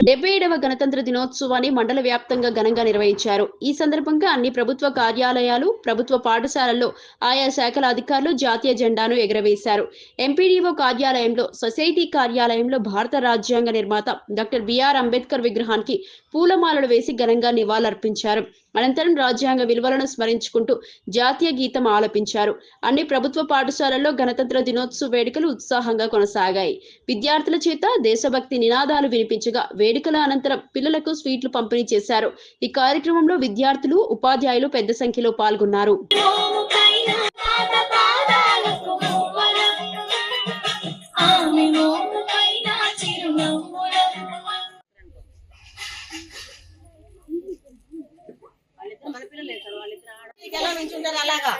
డెబ్బై ఏడవ గణతంత్ర దినోత్సవాన్ని మండల వ్యాప్తంగా ఘనంగా నిర్వహించారు. ఈ సందర్భంగా అన్ని ప్రభుత్వ కార్యాలయాలు ప్రభుత్వ పాఠశాలల్లో ఆయా శాఖల అధికారులు జాతీయ జెండాను ఎగురవేశారు. ఎంపీడీఓ కార్యాలయంలో సొసైటీ కార్యాలయంలో భారత రాజ్యాంగ నిర్మాత డాక్టర్ బిఆర్ అంబేద్కర్ విగ్రహానికి పూలమాలలు వేసి ఘనంగా నివాళులర్పించారు. అనంతరం రాజ్యాంగ విలువలను స్మరించుకుంటూ జాతీయ గీతం ఆలపించారు. అన్ని ప్రభుత్వ పాఠశాలల్లో గణతంత్ర దినోత్సవ వేడుకలు ఉత్సాహంగా కొనసాగాయి. విద్యార్థుల చేత దేశభక్తి నినాదాలు వినిపించగా వేడుకల అనంతరం పిల్లలకు స్వీట్లు పంపిణీ చేశారు. ఈ కార్యక్రమంలో విద్యార్థులు ఉపాధ్యాయులు పెద్ద సంఖ్యలో పాల్గొన్నారు. ఎలా నుంచుంటారు అలాగా?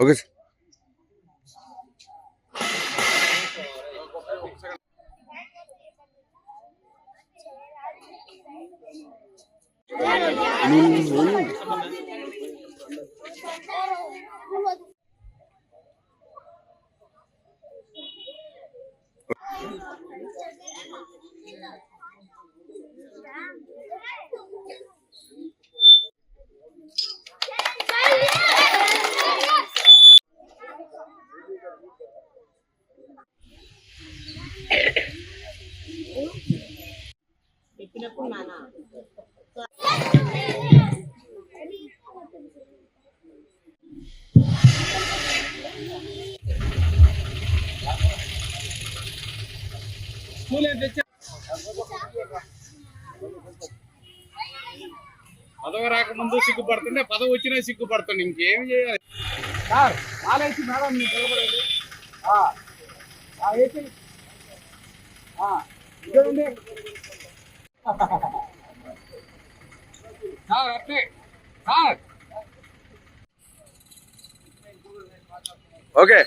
ఓకే సార్ పదవి రాకముందు సిగ్గుపడుతుంటే పదవి వచ్చినా సిగ్గుపడుతుంది. ఇంకేం చేయాలి? సార్ ఆలేసి మేడం మీరు నిలబడండి. ఇదేనండి. సార్ అట్లే. సార్. ఓకే.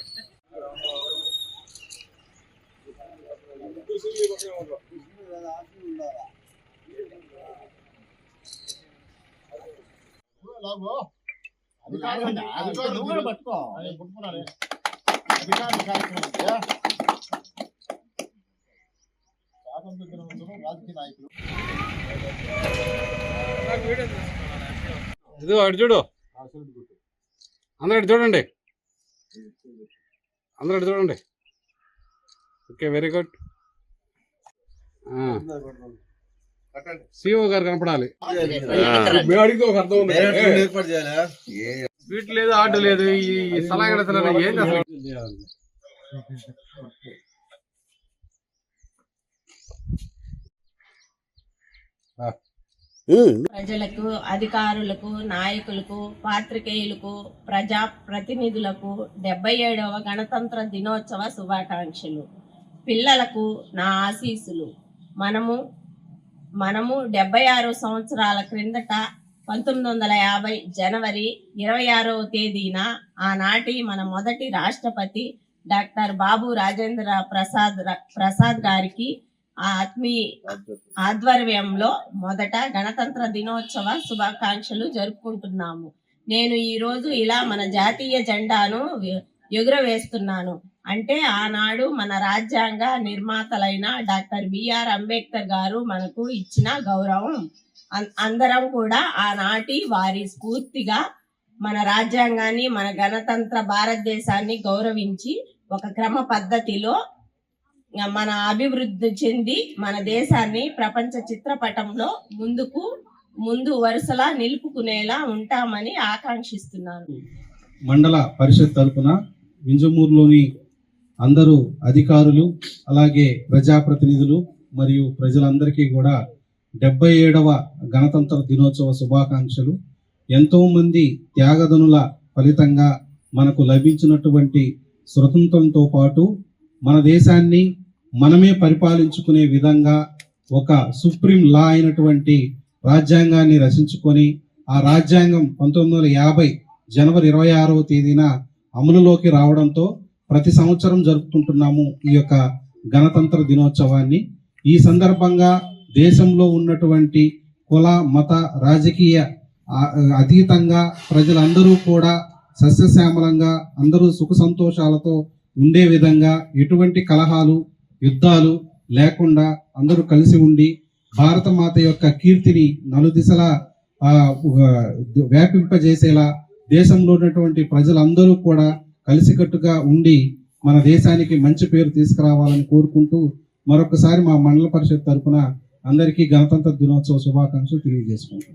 అధికారులు కార్యక్రమం స్వాతంత్ర దినోత్సవం రాజకీయ నాయకులు ఇదిగో అటు చూడు. అందరూ చూడండి. అందరూ చూడండి. Okay very good. సిఓ గారు కనపడాలి. స్వీట్ లేదు ఆర్డర్ లేదు. ఈ సలాగడ ఏంటి అసలు? ప్రజలకు అధికారులకు నాయకులకు పాత్రికేయులకు ప్రజా ప్రతినిధులకు డెబ్బై ఏడవ గణతంత్ర దినోత్సవ శుభాకాంక్షలు. పిల్లలకు నా ఆశీస్సులు. మనము మనము డెబ్బై ఆరు సంవత్సరాల క్రిందట పంతొమ్మిది వందల యాభై జనవరి ఇరవై ఆరవ తేదీన ఆనాటి మన మొదటి రాష్ట్రపతి డాక్టర్ బాబు రాజేంద్ర ప్రసాద్ ర- ప్రసాద్ గారికి ఆత్మీ ఆధ్వర్యంలో మొదట గణతంత్ర దినోత్సవ శుభాకాంక్షలు జరుపుకుంటున్నాము. నేను ఈ రోజు ఇలా మన జాతీయ జెండాను ఎగురవేస్తున్నాను. అంటే ఆనాడు మన రాజ్యాంగ నిర్మాతలైన డాక్టర్ బిఆర్ అంబేద్కర్ గారు మనకు ఇచ్చిన గౌరవం. అందరం కూడా ఆనాటి వారి స్ఫూర్తిగా మన రాజ్యాంగాన్ని మన గణతంత్ర భారతదేశాన్ని గౌరవించి ఒక క్రమ పద్ధతిలో మన అభివృద్ధి చెంది మన దేశాన్ని ప్రపంచ చిత్రపటంలో ముందుకు ముందు వరుసలా నిలుపుకునేలా ఉంటామని ఆకాంక్షిస్తున్నాను. మండల పరిషత్ తరఫున వింజమూరులోని అందరూ అధికారులు అలాగే ప్రజాప్రతినిధులు మరియు ప్రజలందరికీ కూడా డెబ్బై ఏడవ గణతంత్ర దినోత్సవ శుభాకాంక్షలు. ఎంతోమంది త్యాగదనుల ఫలితంగా మనకు లభించినటువంటి స్వతంత్రంతో పాటు మన దేశాన్ని మనమే పరిపాలించుకునే విధంగా ఒక సుప్రీం లా అయినటువంటి రాజ్యాంగాన్ని రచించుకొని ఆ రాజ్యాంగం పంతొమ్మిది వందల యాభై జనవరి ఇరవై ఆరవ తేదీన అమలులోకి రావడంతో ప్రతి సంవత్సరం జరుపుకుంటున్నాము ఈ యొక్క గణతంత్ర దినోత్సవాన్ని. ఈ సందర్భంగా దేశంలో ఉన్నటువంటి కుల మత రాజకీయ అతీతంగా ప్రజలందరూ కూడా సస్యశ్యామలంగా అందరూ సుఖ సంతోషాలతో ఉండే విధంగా ఎటువంటి కలహాలు యుద్ధాలు లేకుండా అందరూ కలిసి ఉండి భారత మాత యొక్క కీర్తిని నలుదిశలా వ్యాపింపజేసేలా దేశంలో ఉన్నటువంటి ప్రజలందరూ కూడా కలిసికట్టుగా ఉండి మన దేశానికి మంచి పేరు తీసుకురావాలని కోరుకుంటూ మరొకసారి మా మండల పరిషత్ తరఫున అందరికీ గణతంత్ర దినోత్సవ శుభాకాంక్షలు తెలియజేసుకుంటాం